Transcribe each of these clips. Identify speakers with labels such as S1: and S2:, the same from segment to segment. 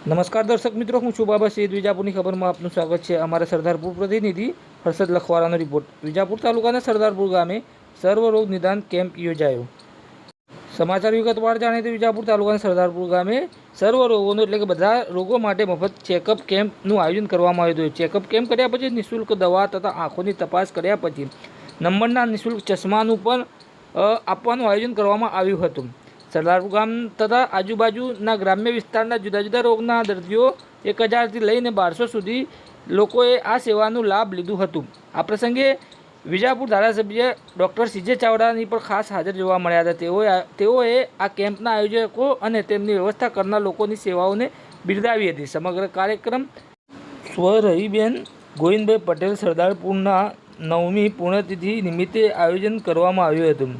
S1: નમસ્કાર દર્શક મિત્રો, હું છું બાબા સૈયદ વિજાપુરની ખબરમાં આપનું સ્વાગત છે. અમારા સરદારપુર પ્રતિનિધિ હર્ષદ લખવારાનો રિપોર્ટ વિજાપુર તાલુકાના સરદારપુર ગામે સર્વરોગ નિદાન કેમ્પ યોજાયો. સમાચાર વિગતવાર જાણીએ તો વિજાપુર તાલુકાના સરદારપુર ગામે સર્વ રોગોનો એટલે કે બધા રોગો માટે મફત ચેકઅપ કેમ્પનું આયોજન કરવામાં આવ્યું હતું. ચેકઅપ કેમ્પ કર્યા પછી નિઃશુલ્ક દવા તથા આંખોની તપાસ કર્યા પછી નંબરના નિઃશુલ્ક ચશ્માનું પણ આપવાનું આયોજન કરવામાં આવ્યું હતું. સરદારપુર ગામ તથા આજુબાજુના ગ્રામ્ય વિસ્તારના જુદા જુદા રોગના દર્દીઓ એક હજારથી લઈને બારસો સુધી લોકોએ આ સેવાનું લાભ લીધું હતું. આ પ્રસંગે વિજાપુર ધારાસભ્ય ડૉક્ટર સીજે ચાવડાની પણ ખાસ હાજર જોવા મળ્યા હતા. તેઓએ તેઓએ આ કેમ્પના આયોજકો અને તેમની વ્યવસ્થા કરનાર લોકોની સેવાઓને બિરદાવી હતી. સમગ્ર કાર્યક્રમ સ્વરહીબેન ગોવિંદભાઈ પટેલ સરદારપુરના નવમી પૂર્ણતિથિ નિમિત્તે આયોજન કરવામાં આવ્યું હતું.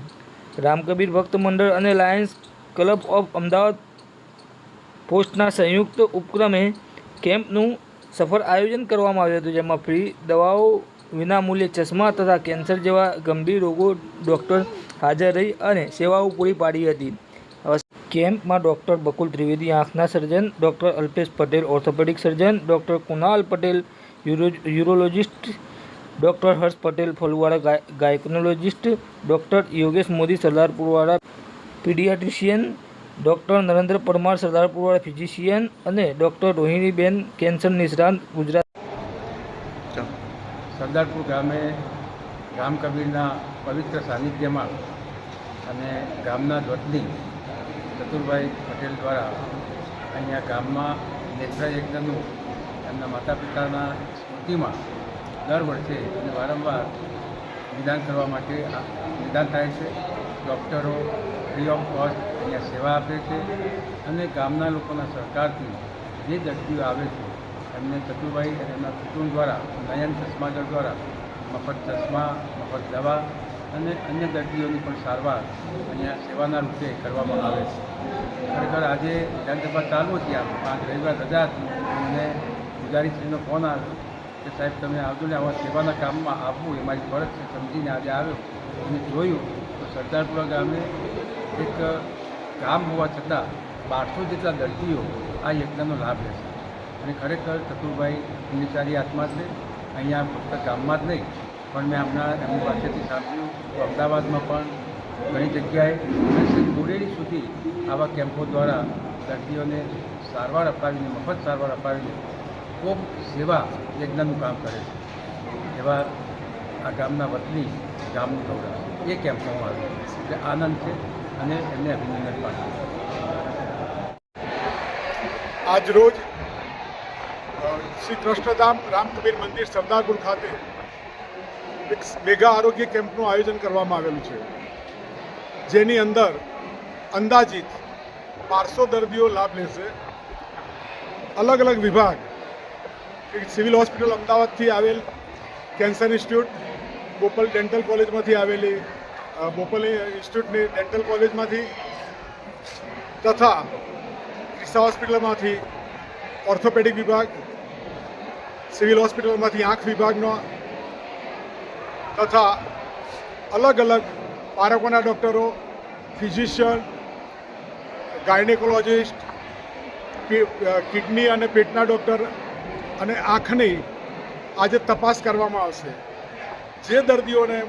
S1: રામકબીર ભક્ત મંડળ અને લાયન્સ ક્લબ ઓફ અમદાવાદ પોસ્ટના સંયુક્ત ઉપક્રમે કેમ્પનું સફળ આયોજન કરવામાં આવ્યું હતું, જેમાં ફ્રી દવાઓ વિનામૂલ્યે ચશ્મા તથા કેન્સર જેવા ગંભીર રોગો ડૉક્ટર હાજર રહી અને સેવાઓ પૂરી પાડી હતી. કેમ્પમાં ડૉક્ટર બકુલ ત્રિવેદી, આંખના surgeon doctor Alpesh Patel, orthopaedic surgeon doctor Kunal Patel uro urologist doctor Harsh Patel ફલવાળા gynaecologist doctor Yogesh Modi સરદારપુરવાળા પીડિયાટ્રિશિયન, ડૉક્ટર નરેન્દ્ર પરમાર સરદારપુરવાળા ફિઝિશિયન અને ડૉક્ટર રોહિણીબેન કેન્સર નિષ્ણાંત ગુજરાત.
S2: સરદારપુર ગામે રામ કબીરના પવિત્ર સાનિધ્યમાં અને ગામના વતની ચતુરભાઈ પટેલ દ્વારા અહીંયા ગામમાં નેત્રયજ્ઞનું એમના માતા પિતાના સ્મૃતિમાં દર વર્ષે અને વારંવાર નિદાન કરવા માટે નિદાન થાય છે. ડૉક્ટરો ફ્રી ઓફ કોસ્ટ અહીંયા સેવા આપે છે અને ગામના લોકોના સહકારથી જે દર્દીઓ આવે છે, એમને ચતુભાઈ અને એમના કુટુંબ દ્વારા નયન ચશ્માદળ દ્વારા મફત ચશ્મા, મફત દવા અને અન્ય દર્દીઓની પણ સારવાર અહીંયા સેવાના રૂપે કરવામાં આવે છે. ખરેખર આજે વિધાનસભા ચાલુ હતી આ પાંચ રવિવાર રજા હતી, અને પૂજારીશ્રીનો ફોન આવ્યો કે સાહેબ તમે આવજો ને, આવા સેવાના કામમાં આવવું એ મારી ફરજ છે, સમજીને આજે આવ્યો અને જોયું તો સરદારપુરા ગામે એક ગામ હોવા છતાં બારસો જેટલા દર્દીઓ આ યજ્ઞનો લાભ લેશે અને ખરેખર ચતુરભાઈ પુણ્યચારી આત્મા છે. અહીંયા ફક્ત ગામમાં જ નહીં, પણ મેં હમણાં એમની પાસેથી સાંભળ્યું. અમદાવાદમાં પણ ઘણી જગ્યાએ અને છેક સુધી આવા કેમ્પો દ્વારા દર્દીઓને સારવાર અપાવીને, મફત સારવાર અપાવીને ખૂબ સેવા યજ્ઞનું કામ કરે છે. એવા આ ગામના વતની ગામનું ગૌરવ એ કેમ્પમાં આવ્યું એટલે આનંદ છે. અને એમને અભિનંદન પાઠવું
S3: આજ રોજ અ, શ્રી કૃષ્ણધામ રામકબીર મંદિર સરદારપુર ખાતે એક મેગા આરોગ્ય કેમ્પનું આયોજન કરવામાં આવેલું છે. જેની અંદર અંદાજિત બારસો દર્દીઓ લાભ લેશે. અલગ અલગ વિભાગ સિવિલ હોસ્પિટલ અમદાવાદથી આવેલ કેન્સર ઇન્સ્ટિટ્યૂટ ગોપલ ડેન્ટલ કોલેજમાંથી આવેલી બોપલ ઇન્સ્ટિટ્યૂટની ડેન્ટલ કોલેજમાંથી તથા ક્રિસ્તા હોસ્પિટલમાંથી ઓર્થોપેડિક વિભાગ, સિવિલ હોસ્પિટલમાંથી આંખ વિભાગનો તથા અલગ અલગ બાળકોના ડૉક્ટરો, ફિઝિશિયન, ગાયનેકોલોજિસ્ટ કિડની અને પેટના ડૉક્ટર અને આંખની આજે તપાસ કરવામાં આવશે. જે દર્દીઓને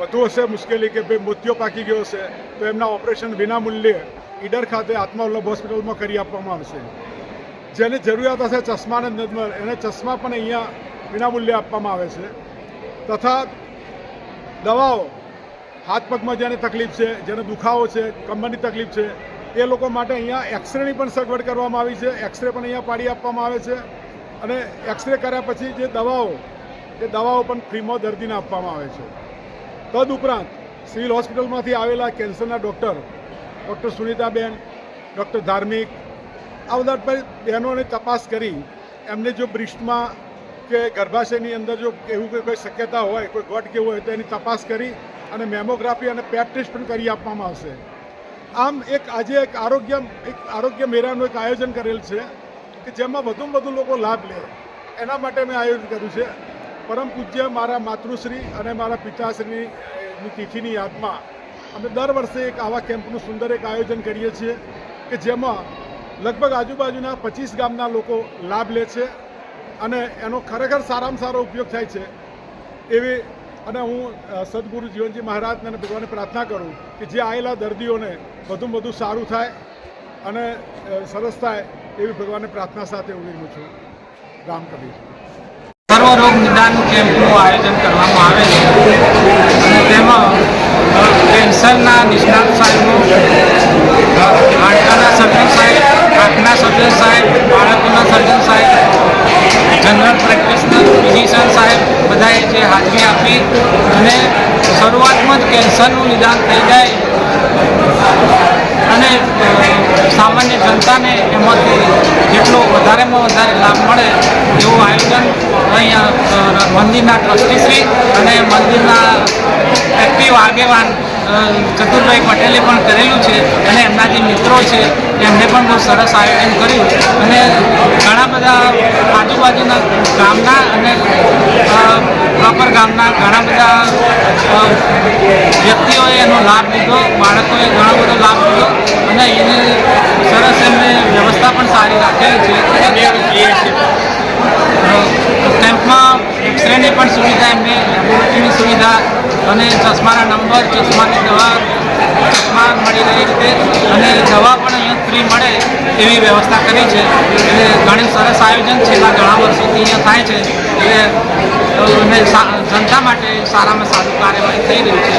S3: વધુ હશે, મુશ્કેલી કે ભાઈ મૃત્યુ પાકી ગયો હશે, તો એમના ઓપરેશન વિનામૂલ્યે ઈડર ખાતે આત્માવલ્લભ હોસ્પિટલમાં કરી આપવામાં આવશે. જેને જરૂરિયાત હશે ચશ્માને નદમર એને ચશ્મા પણ અહીંયા વિનામૂલ્યે આપવામાં આવે છે. તથા દવાઓ, હાથ પગમાં જેને તકલીફ છે, જેને દુખાવો છે, કમરની તકલીફ છે, એ લોકો માટે અહીંયા એક્સરેની પણ સગવડ કરવામાં આવી છે, એક્સરે પણ અહીંયા પાડી આપવામાં આવે છે અને એક્સરે કર્યા પછી જે દવાઓ, એ દવાઓ પણ ફ્રીમાં દર્દીને આપવામાં આવે છે. તદ ઉપરાંત સિવિલ હોસ્પિટલમાંથી આવેલા કેન્સરના ડૉક્ટર ડૉક્ટર સુનિતાબેન, ડૉક્ટર ધાર્મિક, આ બધા બહેનોને તપાસ કરી, એમને જો બ્રિસ્ટમાં કે ગર્ભાશયની અંદર જો એવું કોઈ કોઈ શક્યતા હોય, કોઈ ગોટ કેવું હોય તો એની તપાસ કરી અને મેમોગ્રાફી અને પેટ પણ કરી આપવામાં આવશે. આમ એક આજે એક આરોગ્ય એક આરોગ્ય મેળાનું એક આયોજન કરેલ છે કે જેમાં વધુમાં વધુ લોકો લાભ લે. એના માટે મેં આયોજન કર્યું છે. પરમ પૂજ્ય મારા માતૃશ્રી અને મારા પિતાશ્રીની તિથિની યાદમાં અમે દર વર્ષે એક આવા કેમ્પનું સુંદર એક આયોજન કરીએ છીએ કે જેમાં લગભગ આજુબાજુના પચીસ ગામના લોકો લાભ લે છે અને એનો ખરેખર સારામાં સારો ઉપયોગ થાય છે. એવી અને હું સદગુરુ જીવનજી મહારાજને અને ભગવાનને પ્રાર્થના કરું કે જે આવેલા દર્દીઓને વધુમાં વધુ સારું થાય અને સરસ થાય એવી ભગવાનને પ્રાર્થના સાથે હું છું. રામ કબીર.
S4: સર્વ રોગ નિદાન કેમ્પનું આયોજન કરવામાં આવે છે. અને તેમાં કેન્સરના નિષ્ણાત સાહેબો, હાડકાના સર્જન સાહેબ, આંખના સર્જન સાહેબ, બાળકોના સર્જન સાહેબ, જનરલ પ્રેક્ટિશનર, ફિઝિશિયન સાહેબ બધાએ જે હાજરી આપી અને શરૂઆતમાં જ કેન્સરનું નિદાન થઈ જાય. અને સામાન્ય જનતાને એમાંથી જેટલો વધારેમાં વધારે લાભ મળે એવું આયોજન અહીંયા મંદિરના ટ્રસ્ટીશ્રી અને મંદિરના એક્ટિવ આગેવાન ચતુરભાઈ પટેલે પણ કરેલું છે અને એમના જે મિત્રો છે એમને પણ બહુ સરસ આયોજન કર્યું અને ઘણા બધા આજુબાજુના ગામના અને પ્રોપર ગામના ઘણા બધા વ્યક્તિઓએ એનો લાભ લીધો, બાળકોએ ઘણો બધો લાભ લીધો અને એની સરસ એમને વ્યવસ્થા પણ સારી રાખેલી છે. કેમ્પમાં એક્સરેની પણ સુવિધા એમને, લેબોરેટરીની સુવિધા અને ચશ્માના નંબર, ચશ્માની દવા, ચશ્મા મળી રહે રીતે અને દવા પણ અહીંયા ફ્રી મળે એવી વ્યવસ્થા કરી છે. એટલે ઘણી સરસ આયોજન છેલ્લા ઘણા વર્ષોથી અહીંયા થાય છે. એટલે જનતા માટે સારામાં સારું કાર્યવાહી થઈ રહ્યું છે.